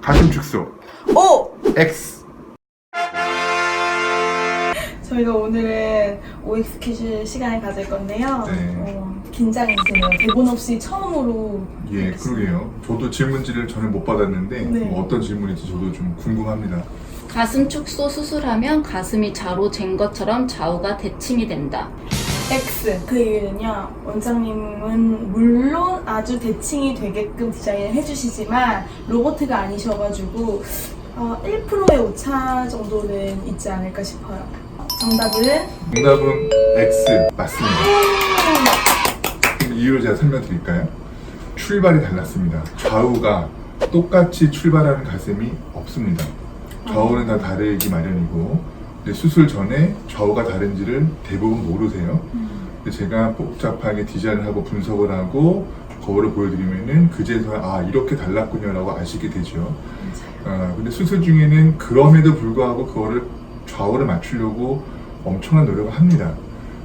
가슴 축소 오! X 저희가 오늘은 OX 퀴즈 시간을 가질 건데요. 네. 어, 긴장이 되네요. 대본 없이 처음으로. 예 그러게요 저도 질문지를 전혀 못 받았는데 네. 뭐 어떤 질문인지 저도 좀 궁금합니다 가슴 축소 수술하면 가슴이 좌로 잰 것처럼 좌우가 대칭이 된다. X. 그 이유는요, 원장님은 물론 아주 대칭이 되게끔 디자인을 해주시지만 로보트가 아니셔가지고 어, 1%의 오차 정도는 있지 않을까 싶어요. 정답은 정답은 X 맞습니다 이유를 제가 설명드릴까요? 출발이 달랐습니다. 좌우가 똑같이 출발하는 가슴이 없습니다. 좌우는 다 다르기 마련이고 수술 전에 좌우가 다른지를 대부분 모르세요. 근데 제가 복잡하게 디자인을 하고 분석을 하고 거울을 보여드리면은 그제서야 아 이렇게 달랐군요라고 아시게 되죠. 아, 근데 수술 중에는 그럼에도 불구하고 그거를 좌우를 맞추려고 엄청난 노력을 합니다.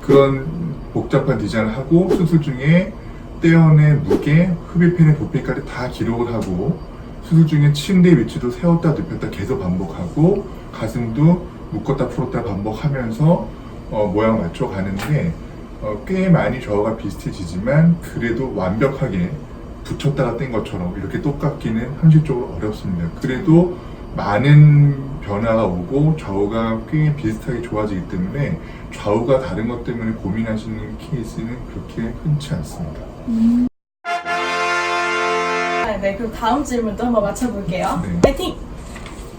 그런 복잡한 디자인을 하고 수술 중에 떼어낸 무게, 흡입펜의 부피까지 다 기록을 하고 수술 중에 침대 위치도 세웠다 눕혔다 계속 반복하고 가슴도 묶었다 풀었다 반복하면서 어, 모양 맞춰 가는데 어, 꽤 많이 좌우가 비슷해지지만 그래도 완벽하게 붙였다가 뗀 것처럼 이렇게 똑같기는 현실적으로 어렵습니다. 그래도 많은 변화가 오고 좌우가 꽤 비슷하게 좋아지기 때문에 좌우가 다른 것 때문에 고민하시는 케이스는 그렇게 흔치 않습니다. 아, 네, 그럼 다음 질문도 한번 맞춰볼게요. 네. 파이팅!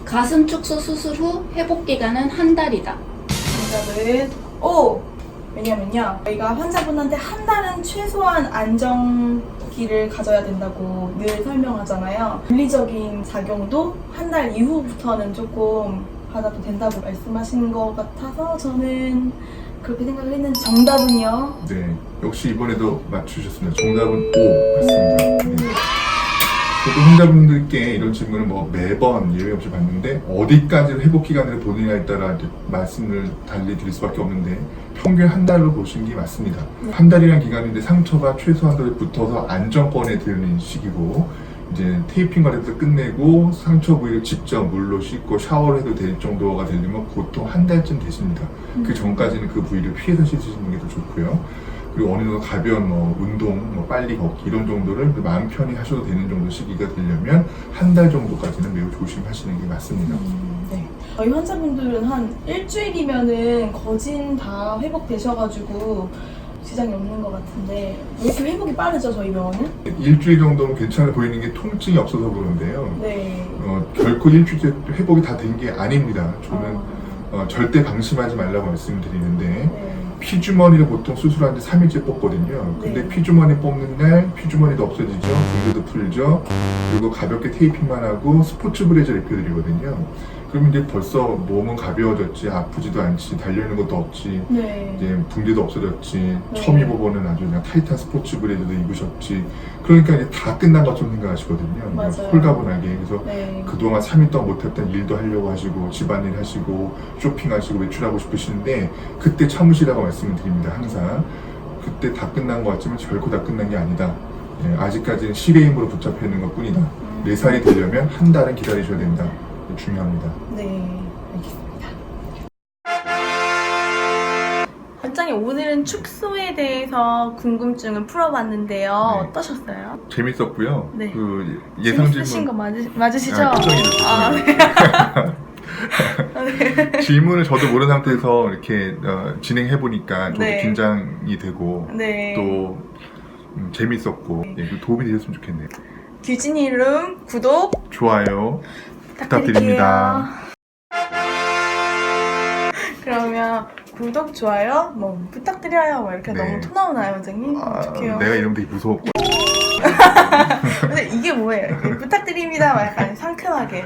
가슴 축소 수술 후 회복 기간은 한 달이다. 정답은 O. 왜냐면요, 저희가 환자분한테 한 달은 최소한 안정기를 가져야 된다고 늘 설명하잖아요. 물리적인 작용도 한 달 이후부터는 조금 받아도 된다고 말씀하신 것 같아서 저는 그렇게 생각을 했는데 정답은요. 네, 역시 이번에도 맞추셨습니다. 정답은 O 맞습니다. 네. 저도 환자분들께 이런 질문을 뭐 매번 예외 없이 받는데 어디까지 회복 기간을 보느냐에 따라 말씀을 달리 드릴 수밖에 없는데 평균 한 달로 보시는 게 맞습니다. 한 달이란 기간인데 상처가 최소한 도에 붙어서 안정권에 드는 시기고 이제 테이핑 과정에서 끝내고 상처 부위를 직접 물로 씻고 샤워를 해도 될 정도가 되려면 보통 한 달쯤 되십니다. 그 전까지는 그 부위를 피해서 씻으시는 게 더 좋고요. 그리고 어느 정도 가벼운 뭐 운동, 뭐 빨리 걷기 이런 정도를 마음 편히 하셔도 되는 정도 시기가 되려면 한 달 정도까지는 매우 조심하시는 게 맞습니다. 음, 네. 저희 환자분들은 한 일주일이면은 거진 다 회복되셔가지고 지장이 없는 것 같은데 왜 이렇게 회복이 빠르죠 저희 병원은? 일주일 정도는 괜찮아 보이는 게 통증이 없어서 그런데요. 네. 어, 결코 일주일째 회복이 다 된 게 아닙니다. 저는 어, 어, 절대 방심하지 말라고 말씀드리는데 네. 피주머니를 보통 수술하는데 3일째 뽑거든요. 근데 네. 피주머니 뽑는 날 피주머니도 없어지죠. 붕대도 풀죠. 그리고 가볍게 테이핑만 하고 스포츠 브레이저를 입혀드리거든요. 그럼 이제 벌써 몸은 가벼워졌지, 아프지도 않지, 달려있는 것도 없지, 네. 이제 붕대도 없어졌지, 네. 처음 입어보는 아주 그냥 타이트한 스포츠 브레이저도 입으셨지. 그러니까 이제 다 끝난 것처럼 생각하시거든요. 그냥 맞아요. 홀가분하게. 그래서 네. 그동안 3일 동안 못했던 일도 하려고 하시고 집안일 하시고 쇼핑하시고 외출하고 싶으시는데 그때 참으시라고 말씀을 드립니다 항상 그때 다 끝난 것 같지만 결코 다 끝난 게 아니다 예, 아직까지는 실의 힘으로 붙잡혀 있는 것 뿐이다 음, 4살이 되려면 한 달은 기다리셔야 된다 예, 중요합니다 네. 알겠습니다. 원장님 오늘은 축소에 대해서 궁금증을 풀어봤는데요. 네. 어떠셨어요? 재밌었고요 네. 그 예상 재밌으신 질문 거 맞으, 맞으시죠? 아, 표정이 아, 네. 질문을 저도 모르는 상태에서 이렇게 어, 진행해 보니까 저도 네. 긴장이 되고 네. 또 음, 재밌었고 예, 그 도움이 되셨으면 좋겠네요. 규진이 룸 구독 좋아요. 부탁드립니다. 그러면 구독, 좋아요, 뭐 부탁드려요. 뭐 이렇게 네. 너무 토 나오나요, 원장님? 아, 어떡해요? 내가 이러면 되게 무서워. 근데 이게 뭐예요? 이게 부탁드립니다. 막 약간 상큼하게.